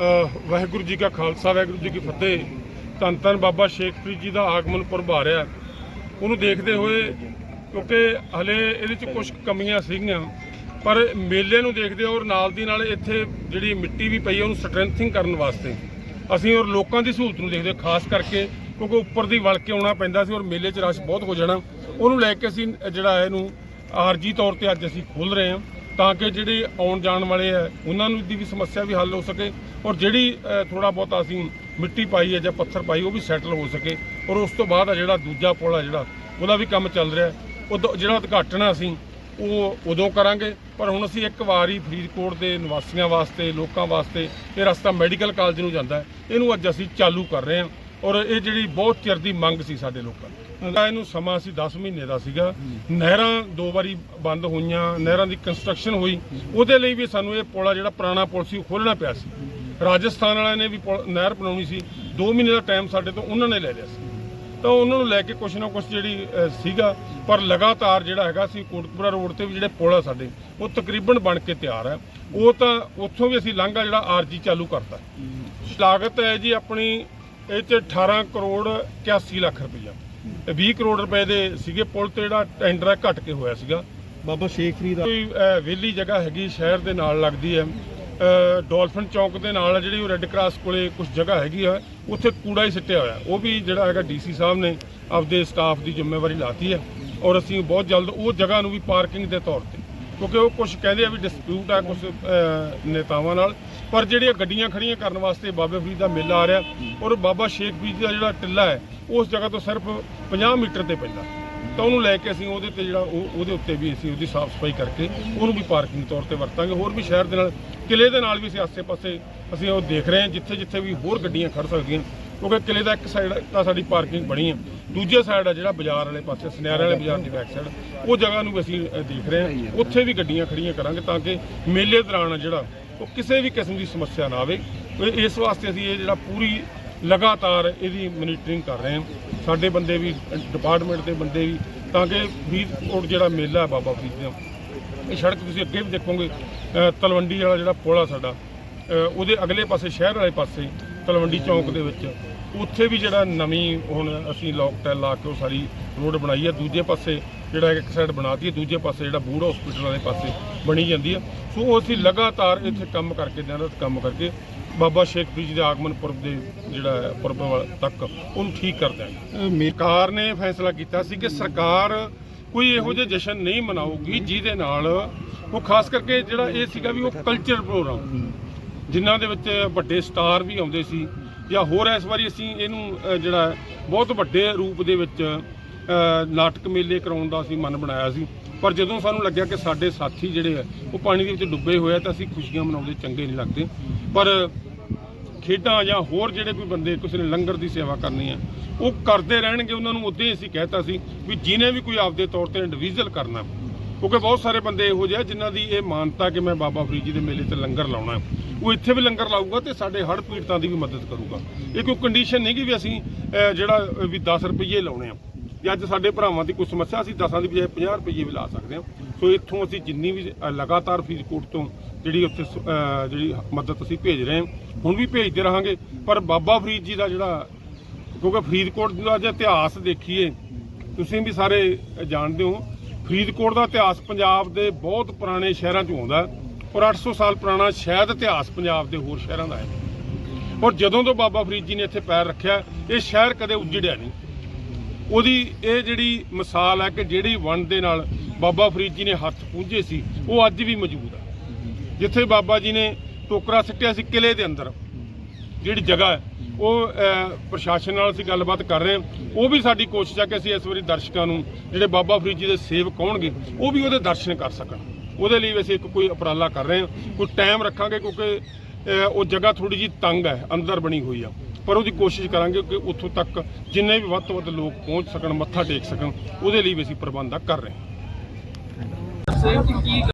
ਵਾਹਿਗੁਰੂ ਜੀ ਕਾ ਖਾਲਸਾ, ਵਾਹਿਗੁਰੂ ਜੀ ਕੀ ਫਤਿਹ। ਧੰਨ ਧੰਨ ਬਾਬਾ ਸ਼ੇਖ ਫਰੀਦ ਜੀ ਦਾ ਆਗਮਨ ਪੁਰਬ ਆ ਰਿਹਾ ਉਹਨੂੰ ਦੇਖਦੇ ਹੋਏ, ਕਿਉਂਕਿ ਹਲੇ ਇਹਦੇ ਚ ਕੁਝ ਕਮੀਆਂ ਸੀਗੀਆਂ, ਪਰ ਮੇਲੇ ਨੂੰ ਦੇਖਦੇ ਔਰ ਨਾਲ ਦੀ ਨਾਲ ਇੱਥੇ ਜਿਹੜੀ ਮਿੱਟੀ ਵੀ ਪਈ ਉਹਨੂੰ ਸਟਰੈਂਥਿੰਗ ਕਰਨ ਵਾਸਤੇ। ਅਸੀਂ ਔਰ ਲੋਕਾਂ ਦੀ ਸਹੂਲਤ ਨੂੰ ਦੇਖਦੇ ਖਾਸ ਕਰਕੇ ਕਿਉਂਕਿ ਉੱਪਰ ਦੀ ਵਲ ਕੇ ਆਉਣਾ ਪੈਂਦਾ ਸੀ ਔਰ ਮੇਲੇ 'ਚ ਰਸ਼ ਬਹੁਤ ਹੋ ਜਾਣਾ। ਉਹਨੂੰ ਲੈ ਕੇ ਅਸੀਂ ਜਿਹੜਾ ਇਹਨੂੰ ਆਰਜੀ ਤੌਰ ਤੇ ਅੱਜ ਅਸੀਂ ਖੋਲ ਰਹੇ ਹਾਂ। ਤਾਂ ਕਿ ਜਿਹੜੇ ਆਉਣ ਜਾਣ ਵਾਲੇ ਹੈ, ਉਹਨਾਂ ਨੂੰ ਦੀ ਵੀ ਸਮੱਸਿਆ ਵੀ ਹੱਲ ਹੋ ਸਕੇ ਔਰ ਜਿਹੜੀ ਥੋੜਾ ਬਹੁਤਾ ਅਸੀਂ ਮਿੱਟੀ ਪਾਈ ਹੈ ਜਾਂ ਪੱਥਰ ਪਾਈ, ਉਹ ਵੀ ਸੈਟਲ ਹੋ ਸਕੇ ਔਰ ਉਸ ਤੋਂ ਬਾਅਦ ਆ ਜਿਹੜਾ ਦੂਜਾ ਪੁਲ ਆ ਜਿਹੜਾ, ਉਹਦਾ ਵੀ ਕੰਮ ਚੱਲ ਰਿਹਾ ਉਦੋਂ ਜਿਹੜਾ ਉਦਘਾਟਨ ਆ ਅਸੀਂ, ਉਹ ਉਦੋਂ ਕਰਾਂਗੇ, ਪਰ ਹੁਣ ਅਸੀਂ ਇੱਕ ਵਾਰੀ ਫਰੀਦਕੋਟ ਦੇ ਨਿਵਾਸੀਆਂ ਵਾਸਤੇ, ਲੋਕਾਂ ਵਾਸਤੇ ਇਹ ਰਸਤਾ ਮੈਡੀਕਲ ਕਾਲਜ ਨੂੰ ਜਾਂਦਾ ਹੈ। ਇਹਨੂੰ ਅੱਜ ਅਸੀਂ ਚਾਲੂ ਕਰ ਰਹੇ ਹਾਂ। ਔਰ ਇਹ ਜਿਹੜੀ ਬਹੁਤ ਚਿਰ ਦੀ ਮੰਗ ਸੀ ਸਾਡੇ ਲੋਕਾਂ ਦੀ। ਇਹਨੂੰ ਸਮਾਂ ਸੀ 10 ਮਹੀਨੇ ਦਾ ਸੀਗਾ। ਨਹਿਰਾਂ ਦੋ ਵਾਰੀ ਬੰਦ ਹੋਈਆਂ, ਨਹਿਰਾਂ ਦੀ ਕੰਸਟਰਕਸ਼ਨ ਹੋਈ। ਉਹਦੇ ਲਈ ਵੀ ਸਾਨੂੰ ਇਹ ਪੁਲ ਜਿਹੜਾ ਪੁਰਾਣਾ ਪੁਲ ਸੀ, ਉਹ ਖੋਲ੍ਹਣਾ ਪਿਆ ਸੀ। ਰਾਜਸਥਾਨ ਵਾਲਿਆਂ ਨੇ ਵੀ ਪੁਲ- ਨਹਿਰ ਬਣਾਉਣੀ ਸੀ। 2 ਮਹੀਨੇ ਦਾ ਟਾਈਮ ਸਾਡੇ ਤੋਂ ਉਹਨਾਂ ਨੇ ਲੈ ਲਿਆ ਸੀ। ਤਾਂ ਉਹਨਾਂ ਨੂੰ ਲੈ ਕੇ ਕੁਛ ਨਾ ਕੁਛ ਜਿਹੜੀ ਸੀਗਾ। ਪਰ ਲਗਾਤਾਰ ਜਿਹੜਾ ਹੈਗਾ ਸੀ, ਕੋਟਕਪੁਰਾ ਰੋਡ ਤੇ ਵੀ ਜਿਹੜੇ ਪੁਲ ਆ ਸਾਡੇ, ਉਹ ਤਕਰੀਬਨ ਬਣ ਕੇ ਤਿਆਰ ਹੈ ਉਹ ਤਾਂ ਉੱਥੋਂ ਵੀ ਅਸੀਂ ਲਾਂਘਾ ਜਿਹੜਾ ਆਰਜੀ ਚਾਲੂ ਕਰਤਾ। ਲਾਗਤ ਹੈ ਜੀ ਆਪਣੀ ਇਹ 'ਚ 18 ਕਰੋੜ 81 ਲੱਖ ਰੁਪਈਆ। ਤੇ 20 ਕਰੋੜ ਰੁਪਏ ਦੇ ਸੀਗੇ ਪੁਲ ਤੇ ਜਿਹੜਾ ਟੈਂਡਰ ਹੈ ਘਟ ਕੇ ਹੋਇਆ ਸੀਗਾ। ਬਾਬਾ ਸ਼ੇਖ ਫਰੀਦ ਆ- ਕੋਈ ਵਿਹਲੀ ਜਗ੍ਹਾ ਹੈਗੀ ਸ਼ਹਿਰ ਦੇ ਨਾਲ ਲੱਗਦੀ ਹੈ। ਡਾਲਫਿਨ ਚੌਂਕ ਦੇ ਨਾਲ ਜਿਹੜੀ ਉਹ ਰੈੱਡ ਕਰਾਸ ਕੋਲੇ ਕੁਝ ਜਗ੍ਹਾ ਹੈਗੀ ਆ ਉੱਥੇ ਕੂੜਾ ਹੀ ਸਿੱਟਿਆ ਹੋਇਆ। ਉਹ ਵੀ ਜਿਹੜਾ ਹੈਗਾ ਡੀਸੀ ਸਾਹਿਬ ਨੇ ਆਪਦੇ ਸਟਾਫ ਦੀ ਜ਼ਿੰਮੇਵਾਰੀ ਲਾਤੀ ਹੈ ਔਰ ਅਸੀਂ ਬਹੁਤ ਜਲਦ ਉਹ ਜਗ੍ਹਾ ਨੂੰ ਵੀ ਪਾਰਕਿੰਗ ਦੇ ਤੌਰ ਤੇ ਕਿਉਂਕਿ ਉਹ ਕੁਝ ਕਹਿੰਦੇ ਆ ਵੀ ਡਿਸਪਿਊਟ ਆ ਕੁਝ ਨੇਤਾਵਾਂ ਨਾਲ। ਪਰ ਜਿਹੜੀਆਂ ਗੱਡੀਆਂ ਖੜੀਆਂ ਕਰਨ ਵਾਸਤੇ ਬਾਬੇ ਫਰੀਦ ਦਾ ਮੇਲਾ ਆ ਰਿਹਾ ਔਰ ਬਾਬਾ ਸ਼ੇਖ ਫਰੀਦ ਦਾ ਜਿਹੜਾ ਟਿੱਲਾ ਹੈ, ਉਸ ਜਗ੍ਹਾ ਤੋਂ ਸਿਰਫ 50 ਮੀਟਰ ਤੇ ਪਹਿਲਾਂ ਤਾਂ ਉਹਨੂੰ ਲੈ ਕੇ ਅਸੀਂ ਉਹਦੇ ਤੇ ਜਿਹੜਾ ਉਹ, ਉਹਦੇ ਉੱਤੇ ਵੀ ਅਸੀਂ ਉਹਦੀ ਸਾਫ਼ ਸਫ਼ਾਈ ਕਰਕੇ ਉਹਨੂੰ ਵੀ ਪਾਰਕਿੰਗ ਤੌਰ ਤੇ ਵਰਤਾਂਗੇ। ਹੋਰ ਵੀ ਸ਼ਹਿਰ ਦੇ ਨਾਲ ਕਿਲੇ ਦੇ ਨਾਲ ਵੀ ਅਸੀਂ ਆਸੇ-ਪਾਸੇ ਅਸੀਂ ਉਹ ਦੇਖ ਰਹੇ ਹਾਂ ਜਿੱਥੇ ਜਿੱਥੇ ਵੀ ਹੋਰ ਗੱਡੀਆਂ ਖੜ ਸਕਦੀਆਂ। ਕਿਉਂਕਿ ਕਿਲੇ ਦਾ ਇੱਕ ਸਾਈਡ ਤਾਂ ਸਾਡੀ ਪਾਰਕਿੰਗ ਬਣੀ ਹੈ। ਦੂਜੇ ਸਾਈਡ ਆ ਜਿਹੜਾ ਬਾਜ਼ਾਰ ਵਾਲੇ ਪਾਸੇ ਸੁਨਿਆਰੇ ਵਾਲੇ ਬਾਜ਼ਾਰ ਦੀ ਬੈਕ ਸਾਈਡ ਉਹ ਜਗ੍ਹਾ ਨੂੰ ਅਸੀਂ ਦੇਖ ਰਹੇ ਹਾਂ। ਉੱਥੇ ਵੀ ਗੱਡੀਆਂ ਖੜੀਆਂ ਕਰਾਂਗੇ ਤਾਂ ਕਿ ਮੇਲੇ ਦੌਰਾਨ ਜਿਹੜਾ ਉਹ ਕਿਸੇ ਵੀ ਕਿਸਮ ਦੀ ਸਮੱਸਿਆ ਨਾ ਆਵੇ। ਇਸ ਵਾਸਤੇ ਅਸੀਂ ਇਹ ਜਿਹੜਾ ਪੂਰੀ ਲਗਾਤਾਰ ਇਹਦੀ ਮੋਨੀਟਰਿੰਗ ਕਰ ਰਹੇ ਹਾਂ। ਸਾਡੇ ਬੰਦੇ ਵੀ ਡਿਪਾਰਟਮੈਂਟ ਦੇ ਬੰਦੇ ਵੀ ਤਾਂ ਕਿ ਫਰੀਦਕੋਟ ਜਿਹੜਾ ਮੇਲਾ ਹੈ ਬਾਬਾ ਫਰੀਦ ਦਾ ਇਹ ਸੜਕ ਤੁਸੀਂ ਅੱਗੇ ਵੀ ਦੇਖੋਗੇ ਤਲਵੰਡੀ ਵਾਲਾ ਜਿਹੜਾ ਪੁਲ ਆ ਸਾਡਾ ਉਹਦੇ ਅਗਲੇ ਪਾਸੇ ਸ਼ਹਿਰ ਵਾਲੇ ਪਾਸੇ ਤਲਵੰਡੀ ਚੌਂਕ ਦੇ ਵਿੱਚ। ਉੱਥੇ ਵੀ ਜਿਹੜਾ ਨਵੀਂ ਹੁਣ ਅਸੀਂ ਲੋਕ ਟੈਲ ਲਾ ਕੇ ਉਹ ਸਾਰੀ ਰੋਡ ਬਣਾਈ ਹੈ ਦੂਜੇ ਪਾਸੇ ਜਿਹੜਾ ਇੱਕ ਸਾਈਡ ਬਣਾਤੀ ਹੈ ਦੂਜੇ ਪਾਸੇ ਜਿਹੜਾ ਬੂੜ ਹਸਪੀਟਲ ਵਾਲੇ ਪਾਸੇ ਬਣੀ ਜਾਂਦੀ ਹੈ ਸੋ ਉਹ ਅਸੀਂ ਲਗਾਤਾਰ ਇੱਥੇ ਕੰਮ ਕਰਕੇ ਦਿਨ ਰਾਤ ਕੰਮ ਕਰਕੇ ਬਾਬਾ ਸ਼ੇਖ ਫਰੀਦ ਜੀ ਦੇ ਆਗਮਨ ਪੁਰਬ ਦੇ ਜਿਹੜਾ ਪੁਰਬ ਵਾਲ ਤੱਕ ਉਹਨੂੰ ਠੀਕ ਕਰ ਦਿਆਂਗੇ ਸਰਕਾਰ ਨੇ ਫੈਸਲਾ ਕੀਤਾ ਸੀ ਕਿ ਸਰਕਾਰ ਕੋਈ ਇਹੋ ਜਿਹੇ ਜਸ਼ਨ ਨਹੀਂ ਮਨਾਊਗੀ ਜਿਹਦੇ ਨਾਲ ਉਹ ਖਾਸ ਕਰਕੇ ਜਿਹੜਾ ਇਹ ਸੀਗਾ ਵੀ ਉਹ ਕਲਚਰ ਪ੍ਰੋਗਰਾਮ ਜਿਨ੍ਹਾਂ ਦੇ ਵਿੱਚ ਵੱਡੇ ਸਟਾਰ ਵੀ ਆਉਂਦੇ ਸੀ। ਜਾਂ ਹੋਰ ਇਸ ਵਾਰੀ ਅਸੀਂ ਇਹਨੂੰ ਜਿਹੜਾ ਬਹੁਤ ਵੱਡੇ ਰੂਪ ਦੇ ਵਿੱਚ ਨਾਟਕ ਮੇਲੇ ਕਰਾਉਣ ਦਾ ਅਸੀਂ ਮਨ ਬਣਾਇਆ ਸੀ। ਪਰ ਜਦੋਂ ਸਾਨੂੰ ਲੱਗਿਆ ਕਿ ਸਾਡੇ ਸਾਥੀ ਜਿਹੜੇ ਆ, ਉਹ ਪਾਣੀ ਦੇ ਵਿੱਚ ਡੁੱਬੇ ਹੋਏ ਆ, ਤਾਂ ਅਸੀਂ ਖੁਸ਼ੀਆਂ ਮਨਾਉਂਦੇ, ਚੰਗੇ ਨਹੀਂ ਲੱਗਦੇ। ਪਰ ਖੇਡਾਂ ਜਾਂ ਹੋਰ ਜਿਹੜੇ ਕੋਈ ਬੰਦੇ, ਕਿਸੇ ਨੇ ਲੰਗਰ ਦੀ ਸੇਵਾ ਕਰਨੀ ਹੈ ਉਹ ਕਰਦੇ ਰਹਿਣਗੇ। ਉਹਨਾਂ ਨੂੰ ਉਦੋਂ ਹੀ ਅਸੀਂ ਕਹਿਤਾ ਸੀ ਵੀ ਜਿਹਨੇ ਵੀ ਕੋਈ ਆਪਦੇ ਤੌਰ ਤੇ ਇੰਡੀਵਿਜੂਅਲ ਕਰਨਾ ਕਿਉਂਕਿ ਬਹੁਤ ਸਾਰੇ ਬੰਦੇ ਇਹੋ ਜਿਹੇ ਜਿਨ੍ਹਾਂ ਦੀ ਇਹ ਮਾਨਤਾ ਕਿ ਮੈਂ ਬਾਬਾ ਫਰੀਦ ਜੀ ਦੇ ਮੇਲੇ ਤੇ ਲੰਗਰ ਲਾਉਣਾ ਉਹ ਇੱਥੇ ਵੀ ਲੰਗਰ ਲਾਊਗਾ ਤੇ ਸਾਡੇ ਹੜ੍ਹ ਪੀੜਤਾਂ ਦੀ ਵੀ ਮਦਦ ਕਰੂਗਾ। ਇਹ ਕੋਈ ਕੰਡੀਸ਼ਨ ਨਹੀਂ ਕਿ ਵੀ ਅਸੀਂ ਜਿਹੜਾ ਵੀ 10 ਰੁਪਏ ਲਾਉਣੇ ਆ। ਜੇ ਅੱਜ ਸਾਡੇ ਭਰਾਵਾਂ ਦੀ ਕੋਈ ਸਮੱਸਿਆ, ਅਸੀਂ 10 ਦੀ ਬਜਾਏ 50 ਰੁਪਏ ਵੀ ਲਾ ਸਕਦੇ ਹਾਂ ਸੋ ਇੱਥੋਂ ਅਸੀਂ ਜਿੰਨੀ ਵੀ ਲਗਾਤਾਰ ਫਰੀਦਕੋਟ ਤੋਂ ਜਿਹੜੀ ਉੱਥੇ ਜਿਹੜੀ ਮਦਦ ਅਸੀਂ ਭੇਜ ਰਹੇ ਹਾਂ, ਹੁਣ ਵੀ ਭੇਜਦੇ ਰਹਾਂਗੇ। ਪਰ ਬਾਬਾ ਫਰੀਦ ਜੀ ਦਾ ਜਿਹੜਾ, ਕਿਉਂਕਿ ਫਰੀਦਕੋਟ ਦਾ ਜੇ ਇਤਿਹਾਸ ਦੇਖੀਏ, ਤੁਸੀਂ ਵੀ ਸਾਰੇ ਜਾਣਦੇ ਹੋ ਫਰੀਦਕੋਟ ਦਾ ਇਤਿਹਾਸ ਪੰਜਾਬ ਦੇ ਬਹੁਤ ਪੁਰਾਣੇ ਸ਼ਹਿਰਾਂ 'ਚੋਂ ਆਉਂਦਾ ਹੈ ਔਰ 800 ਸਾਲ ਪੁਰਾਣਾ ਸ਼ਾਇਦ ਇਤਿਹਾਸ ਪੰਜਾਬ ਦੇ ਹੋਰ ਸ਼ਹਿਰਾਂ ਦਾ ਹੈ। ਔਰ ਜਦੋਂ ਤੋਂ ਬਾਬਾ ਫਰੀਦ ਜੀ ਨੇ ਇੱਥੇ ਪੈਰ ਰੱਖਿਆ, ਇਹ ਸ਼ਹਿਰ ਕਦੇ ਉੱਜੜਿਆ ਨਹੀਂ। ਉਹਦੀ ਇਹ ਜਿਹੜੀ ਮਿਸਾਲ ਹੈ ਕਿ ਜਿਹੜੀ ਵੰਡ ਦੇ ਨਾਲ ਬਾਬਾ ਫਰੀਦ ਜੀ ਨੇ ਹੱਥ ਪੂੰਝੇ ਸੀ, ਉਹ ਅੱਜ ਵੀ ਮੌਜੂਦ ਹੈ। ਜਿੱਥੇ ਬਾਬਾ ਜੀ ਨੇ ਟੋਕਰਾ ਸਿੱਟਿਆ ਸੀ ਕਿਲੇ ਦੇ ਅੰਦਰ, ਜਿਹੜੀ ਜਗ੍ਹਾ ਹੈ ਉਹ ਪ੍ਰਸ਼ਾਸਨ ਨਾਲ ਅਸੀਂ ਗੱਲਬਾਤ ਕਰ ਰਹੇ ਹਾਂ। ਉਹ ਵੀ ਸਾਡੀ ਕੋਸ਼ਿਸ਼ ਆ ਕਿ ਅਸੀਂ ਇਸ ਵਾਰੀ ਦਰਸ਼ਕਾਂ ਨੂੰ, ਜਿਹੜੇ ਬਾਬਾ ਫਰੀਦ ਜੀ ਦੇ ਸੇਵਕ ਆਉਣਗੇ ਉਹ ਵੀ ਉਹਦੇ ਦਰਸ਼ਨ ਕਰ ਸਕਣ। ਉਹਦੇ ਲਈ ਵੀ ਅਸੀਂ ਇੱਕ ਕੋਈ ਉਪਰਾਲਾ ਕਰ ਰਹੇ ਹਾਂ। ਕੋਈ ਟਾਈਮ ਰੱਖਾਂਗੇ ਕਿਉਂਕਿ ਉਹ ਜਗ੍ਹਾ ਥੋੜੀ ਜੀ ਤੰਗ ਹੈ, ਅੰਦਰ ਬਣੀ ਹੋਈ ਆ। ਪਰ ਉਹਦੀ ਕੋਸ਼ਿਸ਼ ਕਰਾਂਗੇ ਕਿ ਉੱਥੋਂ ਤੱਕ ਜਿੰਨੇ ਵੀ ਵੱਧ ਤੋਂ ਵੱਧ ਲੋਕ ਪਹੁੰਚ ਸਕਣ, ਮੱਥਾ ਟੇਕ ਸਕਣ, ਉਹਦੇ ਲਈ ਵੀ ਅਸੀਂ ਪ੍ਰਬੰਧ ਕਰ ਰਹੇ ਹਾਂ।